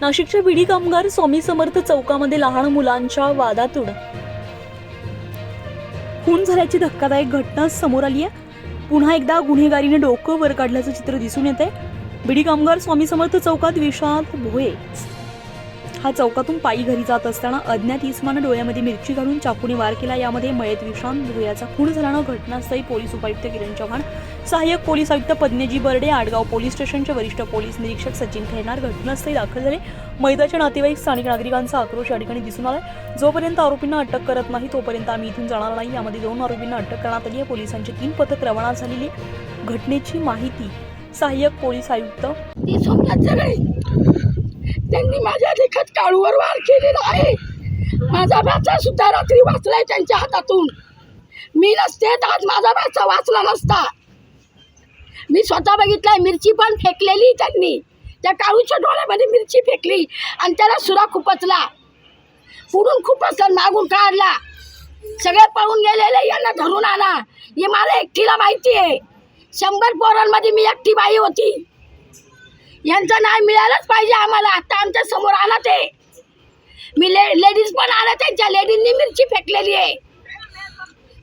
नाशिकच्या विडी कामगार स्वामी समर्थ चौकामध्ये लहान मुलांच्या वादातून. खून झाल्याची धक्कादायक घटना समोर आली आहे. पुन्हा एकदा गुन्हेगारीने डोकं वर काढल्याचं चित्र दिसून येते बिडी कामगार स्वामी समर्थ चौकात विषाद भोये. हा चौकातून पायी घरी जात असताना अज्ञात इस्मानं डोळ्यामध्ये मिरची घालून चाकूने वार केला. यामध्ये मयत विश्रांत भोयाचा खून झाल्यानं घटनास्थळी पोलीस उपायुक्त किरण चव्हाण सहाय्यक पोलीस आयुक्त पद्मजी बर्डे आडगाव पोलीस स्टेशनचे वरिष्ठ पोलीस निरीक्षक सचिन खेनार घटनास्थळी दाखल झाले. मैदाच्या नातेवाईक स्थानिक नागरिकांचा आक्रोश या ठिकाणी दिसून आलाय. जोपर्यंत आरोपींना अटक करत नाही तोपर्यंत आम्ही इथून जाणार नाही. यामध्ये दोन आरोपींना अटक करण्यात आली आहे. पोलिसांची तीन पथक रवाना झालेली घटनेची माहिती सहाय्यक पोलीस आयुक्त त्यांनी माझ्या देखत काळूवर वार केलेला आहे. माझा भाचा सुद्धा रात्री वाचलाय त्यांच्या हातातून. मी नसते तर आज माझा भाचा वाचला नसता. मी स्वतः बघितलाय मिरची पण फेकलेली त्यांनी. त्या काळूच्या डोळ्यामध्ये मिरची फेकली आणि त्याला सुरा खुपचला. पुढून खुपसला मागून काढला. सगळे पळून गेलेले यांना धरून आणा. हे मला एकटीला माहिती आहे. शंभर पोरांमध्ये मी एकटी बाई होती. यांचं नाव मिळालंच पाहिजे आम्हाला. आता आमच्यासमोर आणत ते मी ले लेडीज पण आणत त्यांच्या लेडीजनी मिरची फेकलेली आहे.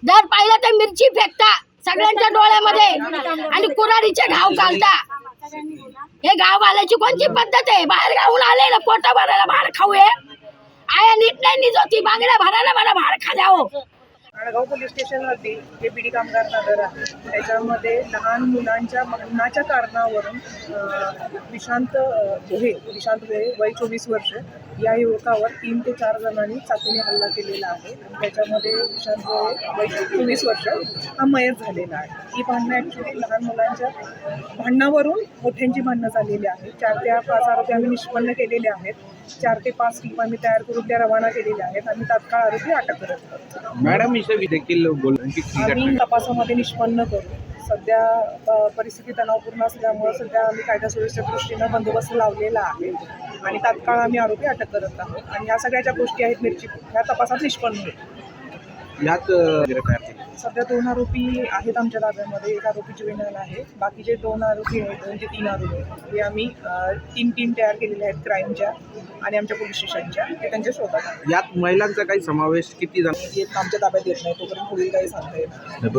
दर पाहिलं तर मिरची फेकता सगळ्यांच्या डोळ्यामध्ये. आणि कुराडीचे घाव घालता. हे गाव घालायची कोणती पद्धत आहे? बाहेर गावून आले ना पोटा भरायला भार खाऊ हे. आया नीट नाही नीट होती बांगड्या भरायला मला भार खा द्यावं हो. आडगाव पोलीस स्टेशनवरती जे डी कामगार नगर आहे. त्याच्यामध्ये लहान मुलांच्या मरणाच्या कारणावरून विशांत अ, विशांत भोये वय चोवीस वर्ष या युवकावर तीन ते चार जणांनी चाकूने हल्ला केलेला आहे. त्याच्यामध्ये विशांत भोये वय चोवीस वर्ष हा मयत झालेला आहे. ही भांडणं ॲक्च्युली लहान मुलांच्या भांडणावरून मोठ्यांची भांडणं झालेली आहेत. चार ते पाच आरोपी आम्ही निष्पन्न केलेले आहेत. चार ते पाच टीम आम्ही तयार करून त्या रवाना केलेल्या आहेत. आणि तात्काळ आरोपी अटक करत आहोत. मॅडम विषयी देखील आम्ही तपासामध्ये निष्पन्न करू. सध्या परिस्थिती तणावपूर्ण असल्यामुळे सध्या आम्ही कायदा सुव्यवस्थेच्या दृष्टीनं बंदोबस्त लावलेला आहे आणि तात्काळ आम्ही आरोपी अटक करत आहोत. आणि ह्या सगळ्या ज्या गोष्टी आहेत मिरची. ह्या तपासात निष्पन्न होईल. यात सध्या दोन आरोपी आहेत आमच्या ताब्यामध्ये. एक आरोपी जुवेनल आहे. बाकीचे दोन आरोपी आहेत दोन ते तीन आरोपी हे आम्ही तीन टीम तयार केलेल्या आहेत क्राईमच्या आणि आमच्या पोलीस स्टेशनच्या ते त्यांच्या शोधात. यात महिलांचा काही समावेश किती जण आमच्या ताब्यात येत नाही. तोपर्यंत पुढील काही सांगता येत नाही.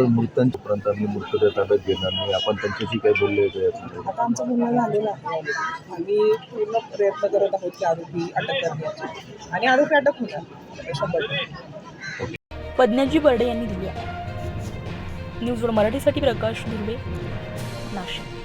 पण आम्ही मृतदेह ताब्यात घेणार नाही. आपण त्यांच्याशी काही बोलले होते आता आमचं म्हणणं झालेलं आहे. आम्ही पूर्ण प्रयत्न करत आहोत की आरोपी अटक करण्याचे. आणि आरोपी अटक होणार. शंभर. पद्मजी बर्डे यांनी दिली आहे. न्यूजवर मराठीसाठी प्रकाश दुर्वे नाशिक.